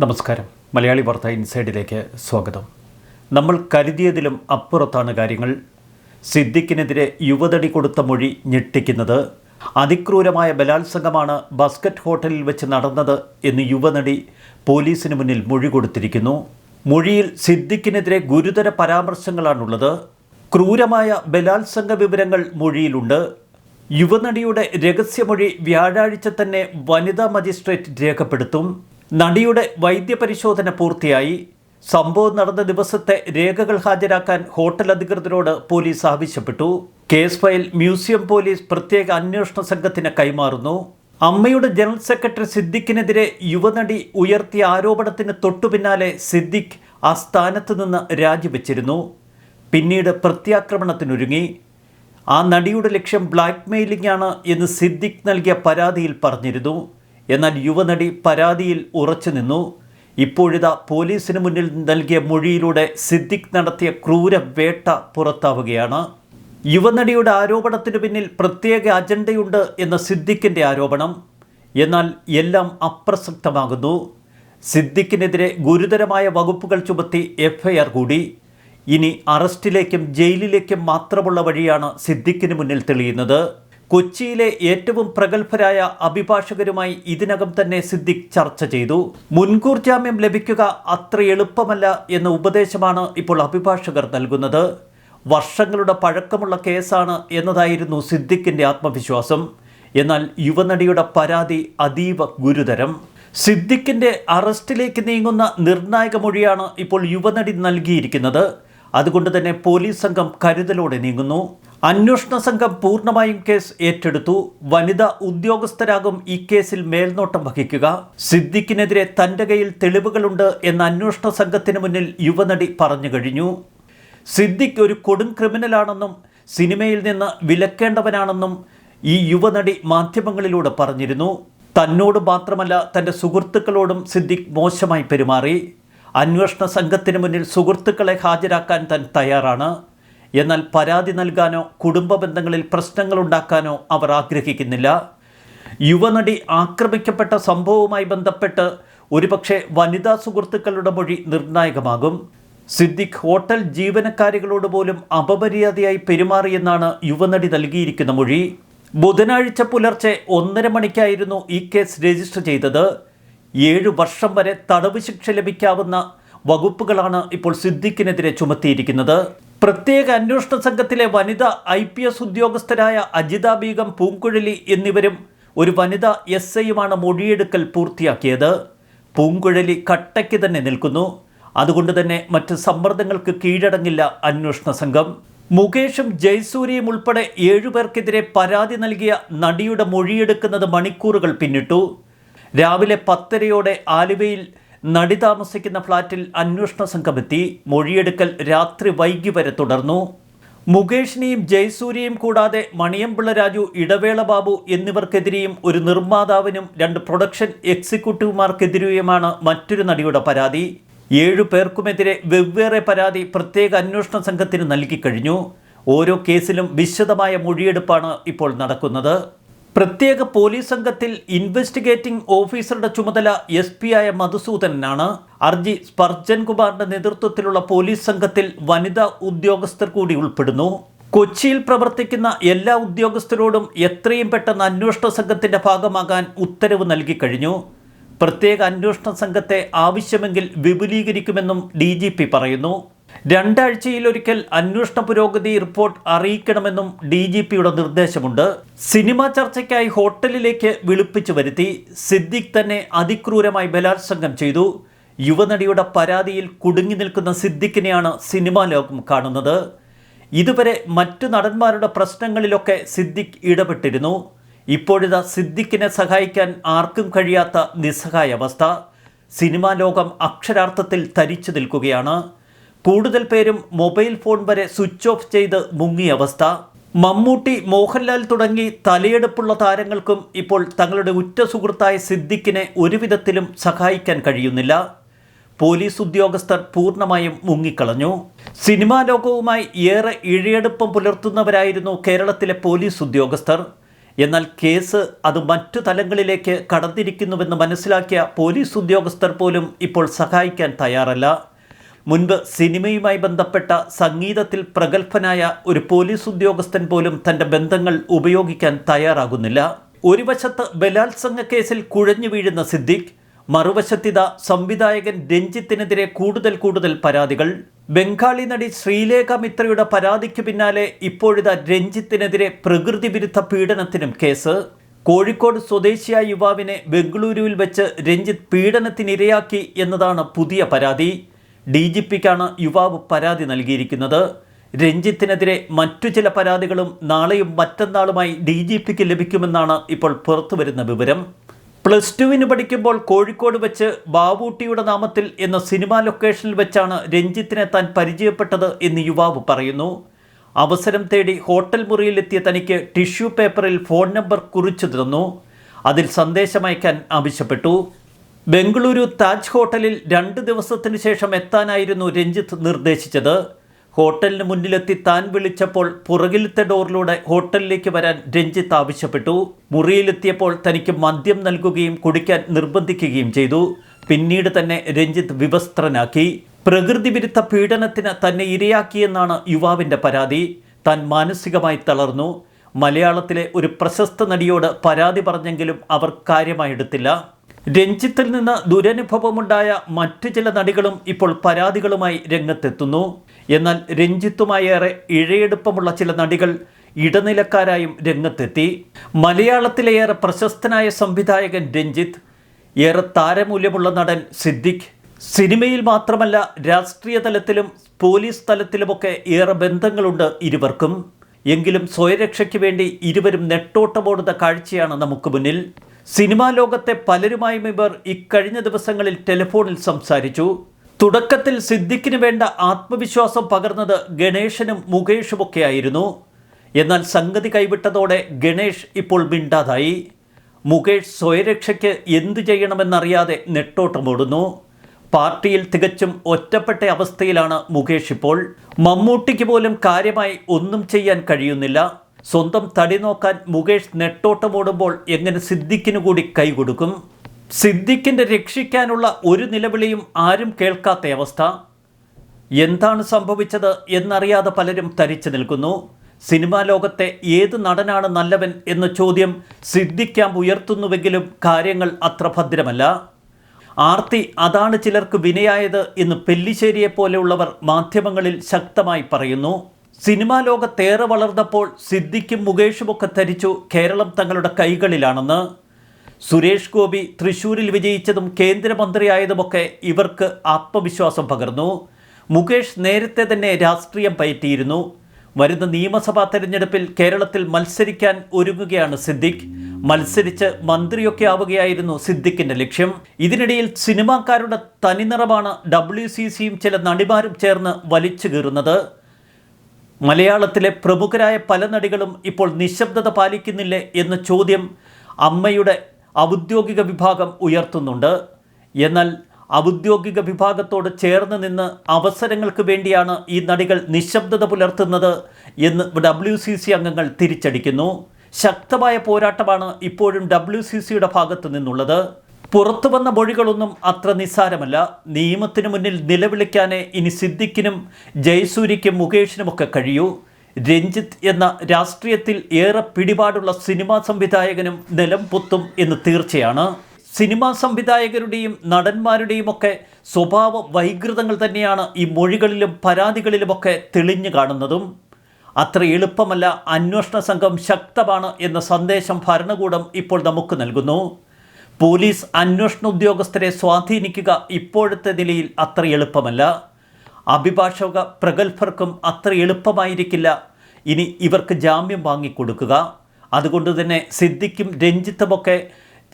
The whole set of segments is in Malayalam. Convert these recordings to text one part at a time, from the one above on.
നമസ്കാരം. മലയാളി വാർത്ത ഇൻസൈഡിലേക്ക് സ്വാഗതം. നമ്മൾ കരുതിയതിലും അപ്പുറത്താണ് കാര്യങ്ങൾ. സിദ്ദിഖിനെതിരെ യുവതടി കൊടുത്ത മൊഴി ഞെട്ടിക്കുന്നത് അതിക്രൂരമായ ബലാത്സംഗമാണ് ബാസ്കറ്റ് ഹോട്ടലിൽ വെച്ച് നടന്നത് എന്ന് യുവനടി പോലീസിന് മുന്നിൽ മൊഴി കൊടുത്തിരിക്കുന്നു. മൊഴിയിൽ സിദ്ദിഖിനെതിരെ ഗുരുതര പരാമർശങ്ങളാണുള്ളത്. ക്രൂരമായ ബലാത്സംഗ വിവരങ്ങൾ മൊഴിയിലുണ്ട്. യുവനടിയുടെ രഹസ്യമൊഴി വ്യാഴാഴ്ച തന്നെ വനിതാ മജിസ്ട്രേറ്റ് രേഖപ്പെടുത്തും. നടിയുടെ വൈദ്യപരിശോധന പൂർത്തിയായി. സംഭവം നടന്ന ദിവസത്തെ രേഖകൾ ഹാജരാക്കാൻ ഹോട്ടൽ അധികൃതരോട് പോലീസ് ആവശ്യപ്പെട്ടു. കേസ് ഫയൽ മ്യൂസിയം പോലീസ് പ്രത്യേക അന്വേഷണ സംഘത്തിന് കൈമാറുന്നു. അമ്മയുടെ ജനറൽ സെക്രട്ടറി സിദ്ദിഖിനെതിരെ യുവനടി ഉയർത്തിയ ആരോപണത്തിന് തൊട്ടുപിന്നാലെ സിദ്ദിഖ് ആ സ്ഥാനത്ത് നിന്ന് രാജിവെച്ചിരുന്നു. പിന്നീട് പ്രത്യാക്രമണത്തിനൊരുങ്ങി. ആ നടിയുടെ ലക്ഷ്യം ബ്ലാക്ക്മെയിലിംഗ് ആണ് എന്ന് സിദ്ദിഖ് നൽകിയ പരാതിയിൽ പറഞ്ഞിരുന്നു. എന്നാൽ യുവനടി പരാതിയിൽ ഉറച്ചു നിന്നു. ഇപ്പോഴിതാ പോലീസിന് മുന്നിൽ നൽകിയ മൊഴിയിലൂടെ സിദ്ദിഖ് നടത്തിയ ക്രൂര വേട്ട പുറത്താവുകയാണ്. യുവനടിയുടെ ആരോപണത്തിന് പിന്നിൽ പ്രത്യേക അജണ്ടയുണ്ട് എന്ന സിദ്ദിഖിന്റെ ആരോപണം. എന്നാൽ എല്ലാം അപ്രസക്തമാകുന്നു. സിദ്ദിഖിനെതിരെ ഗുരുതരമായ വകുപ്പുകൾ ചുമത്തി എഫ്ഐആർ കൂടി. ഇനി അറസ്റ്റിലേക്കും ജയിലിലേക്കും മാത്രമുള്ള വഴിയാണ് സിദ്ദിഖിന് മുന്നിൽ തെളിയുന്നത്. കൊച്ചിയിലെ ഏറ്റവും പ്രഗത്ഭരായ അഭിഭാഷകരുമായി ഇതിനകം തന്നെ സിദ്ദിഖ് ചർച്ച ചെയ്തു. മുൻകൂർ ജാമ്യം ലഭിക്കുക അത്ര എളുപ്പമല്ല എന്ന ഉപദേശമാണ് ഇപ്പോൾ അഭിഭാഷകർ നൽകുന്നത്. വർഷങ്ങളുടെ പഴക്കമുള്ള കേസാണ് എന്നതായിരുന്നു സിദ്ദിഖിന്റെ ആത്മവിശ്വാസം. എന്നാൽ യുവനടിയുടെ പരാതി അതീവ ഗുരുതരം. സിദ്ദിഖിന്റെ അറസ്റ്റിലേക്ക് നീങ്ങുന്ന നിർണായക മൊഴിയാണ് ഇപ്പോൾ യുവനടി നൽകിയിരിക്കുന്നത്. അതുകൊണ്ട് തന്നെ പോലീസ് സംഘം കരുതലോടെ നീങ്ങുന്നു. അന്വേഷണ സംഘം പൂർണമായും കേസ് ഏറ്റെടുത്തു. വനിതാ ഉദ്യോഗസ്ഥരാകും ഈ കേസിൽ മേൽനോട്ടം വഹിക്കുക. സിദ്ദിഖിനെതിരെ തന്റെ കയ്യിൽ തെളിവുകളുണ്ട് എന്ന അന്വേഷണ സംഘത്തിന് മുന്നിൽ യുവനടി പറഞ്ഞു കഴിഞ്ഞു. സിദ്ദിഖ് ഒരു കൊടും ക്രിമിനലാണെന്നും സിനിമയിൽ നിന്ന് വിലക്കേണ്ടവനാണെന്നും ഈ യുവനടി മാധ്യമങ്ങളിലൂടെ പറഞ്ഞിരുന്നു. തന്നോട് മാത്രമല്ല തന്റെ സുഹൃത്തുക്കളോടും സിദ്ദിഖ് മോശമായി പെരുമാറി. അന്വേഷണ സംഘത്തിന് മുന്നിൽ സുഹൃത്തുക്കളെ ഹാജരാക്കാൻ താൻ തയ്യാറാണ്. എന്നാൽ പരാതി നൽകാനോ കുടുംബ ബന്ധങ്ങളിൽ പ്രശ്നങ്ങൾ ഉണ്ടാക്കാനോ അവർ ആഗ്രഹിക്കുന്നില്ല. യുവനടി ആക്രമിക്കപ്പെട്ട സംഭവവുമായി ബന്ധപ്പെട്ട് ഒരുപക്ഷെ വനിതാ സുഹൃത്തുക്കളുടെ മൊഴി നിർണായകമാകും. സിദ്ദിഖ് ഹോട്ടൽ ജീവനക്കാരികളോട് പോലും അപമര്യാദയായി പെരുമാറിയെന്നാണ് യുവനടി നൽകിയിരിക്കുന്ന മൊഴി. ബുധനാഴ്ച പുലർച്ചെ ഒന്നര മണിക്കായിരുന്നു ഈ കേസ് രജിസ്റ്റർ ചെയ്തത്. ഏഴു വർഷം വരെ തടവ് ശിക്ഷ ലഭിക്കാവുന്ന വകുപ്പുകളാണ് ഇപ്പോൾ സിദ്ദിഖിനെതിരെ ചുമത്തിയിരിക്കുന്നത്. പ്രത്യേക അന്വേഷണ സംഘത്തിലെ വനിതാ ഐ പി എസ് ഉദ്യോഗസ്ഥരായ അജിത ബീഗം പൂങ്കുഴലി എന്നിവരും ഒരു വനിതാ എസ് ഐയുമാണ് മൊഴിയെടുക്കൽ പൂർത്തിയാക്കിയത്. പൂങ്കുഴലി കട്ടയ്ക്ക് തന്നെ നിൽക്കുന്നു. അതുകൊണ്ട് തന്നെ മറ്റ് സമ്മർദ്ദങ്ങൾക്ക് കീഴടങ്ങില്ല അന്വേഷണ സംഘം. മുകേഷും ജയസൂര്യയും ഉൾപ്പെടെ ഏഴുപേർക്കെതിരെ പരാതി നൽകിയ നടിയുടെ മൊഴിയെടുക്കുന്നത് മണിക്കൂറുകൾ പിന്നിട്ടു. രാവിലെ പത്തരയോടെ ആലുവയിൽ നടി താമസിക്കുന്ന ഫ്ളാറ്റിൽ അന്വേഷണ സംഘമെത്തി. മൊഴിയെടുക്കൽ രാത്രി വൈകി വരെ തുടർന്നു. മുകേഷിനെയും ജയസൂര്യയും കൂടാതെ മണിയമ്പിള്ള രാജു ഇടവേള ബാബു എന്നിവർക്കെതിരെയും ഒരു നിർമ്മാതാവിനും രണ്ട് പ്രൊഡക്ഷൻ എക്സിക്യൂട്ടീവുമാർക്കെതിരെയുമാണ് മറ്റൊരു നടിയുടെ പരാതി. ഏഴു പേർക്കുമെതിരെ വെവ്വേറെ പരാതി പ്രത്യേക അന്വേഷണ സംഘത്തിന് നൽകിക്കഴിഞ്ഞു ഓരോ കേസിലും വിശദമായ മൊഴിയെടുപ്പാണ് ഇപ്പോൾ നടക്കുന്നത്. പ്രത്യേക പോലീസ് സംഘത്തിൽ ഇൻവെസ്റ്റിഗേറ്റിംഗ് ഓഫീസറുടെ ചുമതല എസ് പി ആയ മധുസൂദനാണ് അർജി സ്പർജൻ കുമാറിന്റെ നേതൃത്വത്തിലുള്ള പോലീസ് സംഘത്തിൽ വനിതാ ഉദ്യോഗസ്ഥർ കൂടി ഉൾപ്പെടുന്നു. കൊച്ചിയിൽ പ്രവർത്തിക്കുന്ന എല്ലാ ഉദ്യോഗസ്ഥരോടും എത്രയും പെട്ടെന്ന് അന്വേഷണ സംഘത്തിന്റെ ഭാഗമാകാൻ ഉത്തരവ് നൽകി കഴിഞ്ഞു. പ്രത്യേക അന്വേഷണ സംഘത്തെ ആവശ്യമെങ്കിൽ വിപുലീകരിക്കുമെന്നും ഡി പറയുന്നു. രണ്ടാഴ്ചയിലൊരിക്കൽ അന്വേഷണ പുരോഗതി റിപ്പോർട്ട് അറിയിക്കണമെന്നും ഡി ജി പിയുടെ നിർദ്ദേശമുണ്ട്. സിനിമ ചർച്ചയ്ക്കായി ഹോട്ടലിലേക്ക് വിളിപ്പിച്ചു വരുത്തി സിദ്ദിഖ് തന്നെ അതിക്രൂരമായി ബലാത്സംഗം ചെയ്തു. യുവനടിയുടെ പരാതിയിൽ കുടുങ്ങി നിൽക്കുന്ന സിദ്ദിഖിനെയാണ് സിനിമാ ലോകം കാണുന്നത്. ഇതുവരെ മറ്റു നടന്മാരുടെ പ്രശ്നങ്ങളിലൊക്കെ സിദ്ദിഖ് ഇടപെട്ടിരുന്നു. ഇപ്പോഴിതാ സിദ്ദിഖിനെ സഹായിക്കാൻ ആർക്കും കഴിയാത്ത നിസ്സഹായ അവസ്ഥ സിനിമാ ലോകം അക്ഷരാർത്ഥത്തിൽ തരിച്ചു നിൽക്കുകയാണ്. കൂടുതൽ പേരും മൊബൈൽ ഫോൺ വരെ സ്വിച്ച് ഓഫ് ചെയ്ത് മുങ്ങിയ അവസ്ഥ. മമ്മൂട്ടി മോഹൻലാൽ തുടങ്ങി തലയെടുപ്പുള്ള താരങ്ങൾക്കും ഇപ്പോൾ തങ്ങളുടെ ഉറ്റ സുഹൃത്തായ സിദ്ദിഖിനെ ഒരുവിധത്തിലും സഹായിക്കാൻ കഴിയുന്നില്ല. പോലീസ് ഉദ്യോഗസ്ഥർ പൂർണമായും മുങ്ങിക്കളഞ്ഞു. സിനിമാ ലോകവുമായി ഏറെ ഇഴയെടുപ്പം പുലർത്തുന്നവരായിരുന്നു കേരളത്തിലെ പോലീസ് ഉദ്യോഗസ്ഥർ. എന്നാൽ കേസ് അത് മറ്റു തലങ്ങളിലേക്ക് കടന്നിരിക്കുന്നുവെന്ന് മനസ്സിലാക്കിയ പോലീസ് ഉദ്യോഗസ്ഥർ പോലും ഇപ്പോൾ സഹായിക്കാൻ തയ്യാറല്ല. മുൻപ് സിനിമയുമായി ബന്ധപ്പെട്ട സംഗീതത്തിൽ പ്രഗത്ഭനായ ഒരു പോലീസ് ഉദ്യോഗസ്ഥൻ പോലും തന്റെ ബന്ധങ്ങൾ ഉപയോഗിക്കാൻ തയ്യാറാകുന്നില്ല. ഒരു വശത്ത് ബലാത്സംഗ കേസിൽ കുഴഞ്ഞു വീഴുന്ന സിദ്ദിഖ് മറുവശത്തിത സംവിധായകൻ രഞ്ജിത്തിനെതിരെ കൂടുതൽ കൂടുതൽ പരാതികൾ. ബംഗാളി നടി ശ്രീലേഖ മിത്രയുടെ പരാതിക്ക് പിന്നാലെ ഇപ്പോഴിതാ രഞ്ജിത്തിനെതിരെ പ്രകൃതി വിരുദ്ധ പീഡനത്തിനും കേസ്. കോഴിക്കോട് സ്വദേശിയായ യുവാവിനെ ബംഗളൂരുവിൽ വെച്ച് രഞ്ജിത്ത് പീഡനത്തിനിരയാക്കി എന്നതാണ് പുതിയ പരാതി. ഡി ജി പിക്കാണ് യുവാവ് പരാതി നൽകിയിരിക്കുന്നത്. രഞ്ജിത്തിനെതിരെ മറ്റു ചില പരാതികളും നാളെയും മറ്റന്നാളുമായി ഡി ജി പിക്ക് ലഭിക്കുമെന്നാണ് ഇപ്പോൾ പുറത്തുവരുന്ന വിവരം. പ്ലസ് ടുവിന് പഠിക്കുമ്പോൾ കോഴിക്കോട് വെച്ച് ബാബൂട്ടിയുടെ നാമത്തിൽ എന്ന സിനിമാ ലൊക്കേഷനിൽ വെച്ചാണ് രഞ്ജിത്തിനെ താൻ പരിചയപ്പെട്ടത് എന്ന് യുവാവ് പറയുന്നു. അവസരം തേടി ഹോട്ടൽ മുറിയിലെത്തിയ തനിക്ക് ടിഷ്യൂ പേപ്പറിൽ ഫോൺ നമ്പർ കുറിച്ചു തന്നു. അതിൽ സന്ദേശമയക്കാൻ ആവശ്യപ്പെട്ടു. ബംഗളൂരു താജ് ഹോട്ടലിൽ രണ്ട് ദിവസത്തിന് ശേഷം എത്താനായിരുന്നു രഞ്ജിത്ത് നിർദ്ദേശിച്ചത്. ഹോട്ടലിന് മുന്നിലെത്തി താൻ വിളിച്ചപ്പോൾ പുറകിലത്തെ ഡോറിലൂടെ ഹോട്ടലിലേക്ക് വരാൻ രഞ്ജിത്ത് ആവശ്യപ്പെട്ടു. മുറിയിലെത്തിയപ്പോൾ തനിക്ക് മദ്യം നൽകുകയും കുടിക്കാൻ നിർബന്ധിക്കുകയും ചെയ്തു. പിന്നീട് തന്നെ രഞ്ജിത്ത് വിവസ്ത്രനാക്കി. പ്രകൃതി വിരുദ്ധ പീഡനത്തിന് തന്നെ ഇരയാക്കിയെന്നാണ് യുവാവിന്റെ പരാതി. താൻ മാനസികമായി തളർന്നു. മലയാളത്തിലെ ഒരു പ്രശസ്ത നടിയോട് പരാതി പറഞ്ഞെങ്കിലും അവർ കാര്യമായി എടുത്തില്ല രഞ്ജിത്തിൽ നിന്ന് ദുരനുഭവമുണ്ടായ മറ്റു ചില നടികളും ഇപ്പോൾ പരാതികളുമായി രംഗത്തെത്തുന്നു. എന്നാൽ രഞ്ജിത്തുമായേറെ ഇഴയെടുപ്പമുള്ള ചില നടികൾ ഇടനിലക്കാരായും രംഗത്തെത്തി. മലയാളത്തിലേറെ പ്രശസ്തനായ സംവിധായകൻ രഞ്ജിത്ത് ഏറെ താരമൂല്യമുള്ള നടൻ സിദ്ദിഖ് സിനിമയിൽ മാത്രമല്ല രാഷ്ട്രീയ തലത്തിലും പോലീസ് തലത്തിലുമൊക്കെ ഏറെ ബന്ധങ്ങളുണ്ട് ഇരുവർക്കും. എങ്കിലും സ്വയരക്ഷയ്ക്ക് വേണ്ടി ഇരുവരും നെട്ടോട്ടമോടുന്ന കാഴ്ചയാണ് നമുക്ക് മുന്നിൽ. സിനിമാ ലോകത്തെ പലരുമായും ഇവർ ഇക്കഴിഞ്ഞ ദിവസങ്ങളിൽ ടെലിഫോണിൽ സംസാരിച്ചു. തുടക്കത്തിൽ സിദ്ദിഖിന് വേണ്ട ആത്മവിശ്വാസം പകർന്നത് ഗണേശനും മുകേഷുമൊക്കെ ആയിരുന്നു എന്നാൽ സംഗതി കൈവിട്ടതോടെ ഗണേഷ് ഇപ്പോൾ മിണ്ടാതായി. മുകേഷ് സ്വയരക്ഷയ്ക്ക് എന്തു ചെയ്യണമെന്നറിയാതെ നെട്ടോട്ടമോടുന്നു. പാർട്ടിയിൽ തികച്ചും ഒറ്റപ്പെട്ട അവസ്ഥയിലാണ് മുകേഷ് ഇപ്പോൾ. മമ്മൂട്ടിക്ക് പോലും കാര്യമായി ഒന്നും ചെയ്യാൻ കഴിയുന്നില്ല. സ്വന്തം തടി നോക്കാൻ മുകേഷ് നെട്ടോട്ടമോടുമ്പോൾ എങ്ങനെ സിദ്ദിഖിനു കൂടി കൈകൊടുക്കും സിദ്ദിഖിന്റെ രക്ഷിക്കാനുള്ള ഒരു നിലവിളിയും ആരും കേൾക്കാത്ത അവസ്ഥ. എന്താണ് സംഭവിച്ചത് എന്നറിയാതെ പലരും തരിച്ചു നിൽക്കുന്നു. സിനിമാ ലോകത്തെ ഏത് നടനാണ് നല്ലവൻ എന്ന ചോദ്യം സിദ്ദിഖ് ഉയർത്തുന്നുവെങ്കിലും കാര്യങ്ങൾ അത്ര ഭദ്രമല്ല. ആർത്തി അതാണ് ചിലർക്ക് വിനയായത് എന്ന് പെല്ലിശ്ശേരിയെ പോലെയുള്ളവർ മാധ്യമങ്ങളിൽ ശക്തമായി പറയുന്നു. സിനിമാ ലോകത്തേറെ വളർന്നപ്പോൾ സിദ്ദിഖും മുകേഷുമൊക്കെ ധരിച്ചു കേരളം തങ്ങളുടെ കൈകളിലാണെന്ന്. സുരേഷ് ഗോപി തൃശൂരിൽ വിജയിച്ചതും കേന്ദ്രമന്ത്രിയായതുമൊക്കെ ഇവർക്ക് ആത്മവിശ്വാസം പകർന്നു. മുകേഷ് നേരത്തെ തന്നെ രാഷ്ട്രീയം പയറ്റിയിരുന്നു. വരുന്ന നിയമസഭാ തെരഞ്ഞെടുപ്പിൽ കേരളത്തിൽ മത്സരിക്കാൻ ഒരുങ്ങുകയാണ് സിദ്ദിഖ്. മത്സരിച്ച് മന്ത്രിയൊക്കെ ആവുകയായിരുന്നു സിദ്ദിഖിന്റെ ലക്ഷ്യം. ഇതിനിടയിൽ സിനിമാക്കാരുടെ തനിനിറമാണ് ഡബ്ല്യു സി സിയും ചില നടിമാരും ചേർന്ന് വലിച്ചു കീറുന്നത്. മലയാളത്തിലെ പ്രമുഖരായ പല നടികളും ഇപ്പോൾ നിശബ്ദത പാലിക്കുന്നില്ലേ എന്ന ചോദ്യം അമ്മയുടെ ഔദ്യോഗിക വിഭാഗം ഉയർത്തുന്നുണ്ട്. എന്നാൽ ഔദ്യോഗിക വിഭാഗത്തോട് ചേർന്ന് നിന്ന് അവസരങ്ങൾക്ക് വേണ്ടിയാണ് ഈ നടികൾ നിശബ്ദത പുലർത്തുന്നത് എന്ന് ഡബ്ല്യു സി സി അംഗങ്ങൾ തിരിച്ചടിക്കുന്നു. ശക്തമായ പോരാട്ടമാണ് ഇപ്പോഴും ഡബ്ല്യു സി സിയുടെ ഭാഗത്തു നിന്നുള്ളത്. പുറത്തു വന്ന മൊഴികളൊന്നും അത്ര നിസ്സാരമല്ല. നിയമത്തിന് മുന്നിൽ നിലവിളിക്കാനേ ഇനി സിദ്ദിഖിനും ജയസൂര്യയ്ക്കും മുകേഷിനുമൊക്കെ കഴിയൂ. രഞ്ജിത്ത് എന്ന രാഷ്ട്രീയത്തിൽ ഏറെ പിടിപാടുള്ള സിനിമാ സംവിധായകനും നിലം പൊത്തും എന്ന് തീർച്ചയാണ്. സിനിമാ സംവിധായകരുടെയും നടന്മാരുടെയും ഒക്കെ സ്വഭാവ വൈകൃതങ്ങൾ തന്നെയാണ് ഈ മൊഴികളിലും പരാതികളിലുമൊക്കെ തെളിഞ്ഞു കാണുന്നതും. അത്ര എളുപ്പമല്ല അന്വേഷണ സംഘം ശക്തമാണ് എന്ന സന്ദേശം ഭരണകൂടം ഇപ്പോൾ നമുക്ക് നൽകുന്നു. പോലീസ് അന്വേഷണ ഉദ്യോഗസ്ഥരെ സ്വാധീനിക്കുക ഇപ്പോഴത്തെ നിലയിൽ അത്ര എളുപ്പമല്ല. അഭിഭാഷക പ്രഗത്ഭർക്കും അത്ര എളുപ്പമായിരിക്കില്ല. ഇനി ഇവർക്ക് ജാമ്യം വാങ്ങിക്കൊടുക്കുക. അതുകൊണ്ട് തന്നെ സിദ്ദിഖും രഞ്ജിത്തുമൊക്കെ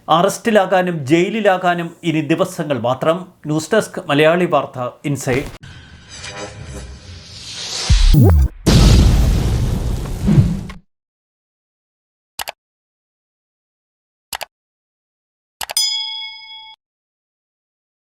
അറസ്റ്റിലാകാനും ജയിലിലാകാനും ഇനി ദിവസങ്ങൾ മാത്രം. ന്യൂസ് ഡെസ്ക് മലയാളി വാർത്ത ഇൻസൈഡ്